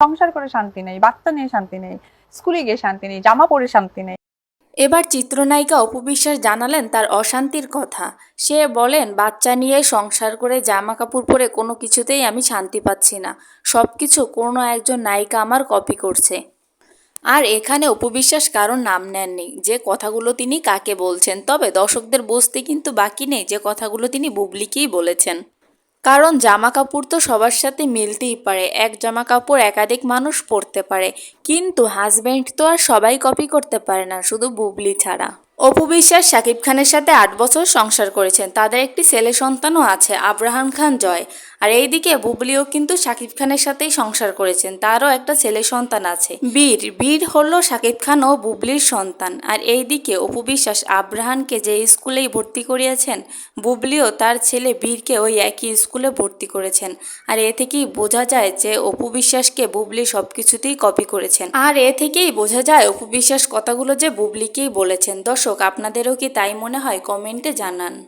সংসার করে শান্তি নেই, বাচ্চা নিয়ে শান্তি নেই, স্কুলে গিয়ে শান্তি নেই, জামা পরে শান্তি নেই। এবার চিত্রনায়িকা অপবিশ্বাস জানালেন তার অশান্তির কথা। সে বলেন, বাচ্চা নিয়ে সংসার করে জামা কাপড় পরে কোনো কিছুতেই আমি শান্তি পাচ্ছি না। সব কিছু কোনো একজন নায়িকা আমার কপি করছে। আর এখানে উপবিশ্বাস কারণ নাম নেননি। যে কথাগুলো তিনি কাকে বলছেন? তবে দর্শকদের বুঝতে কিন্তু বাকি নেই যে কথাগুলো তিনি বুবলিকেই বলেছেন। কারণ জামা কাপড় তো সবার সাথে মিলতেই পারে, এক জামা কাপড় একাধিক মানুষ পরতে পারে। কিন্তু হাজব্যান্ড তো আর সবাই কপি করতে পারে না, শুধু বুবলি ছাড়া। অপু বিশ্বাস শাকিব খানের সাথে আট বছর সংসার করেছেন। তাদের একটি ছেলে সন্তানও আছে আব্রাহাম খান জয়। আর এইদিকে বুবলিও কিন্তু শাকিব খানের সাথেই সংসার করেছেন। তারও একটা ছেলে সন্তান আছে। বীর। বীর হলো শাকিব খান ও বুবলির সন্তান। আর এইদিকে অপু বিশ্বাস আব্রাহানকে যে স্কুলেই ভর্তি করিয়েছেন, বুবলিও তার ছেলে বীরকে ওই একই স্কুলে ভর্তি করেছেন। আর এ থেকেই বোঝা যায় যে অপু বিশ্বাসকে বুবলি সব কিছুতেই কপি করেছেন। আর এ থেকেই বোঝা যায় অপু বিশ্বাস কথাগুলো যে বুবলিকেই বলেছেন। দর্শক, আপনাদেরও কি তাই মনে হয়? কমেন্টে জানান।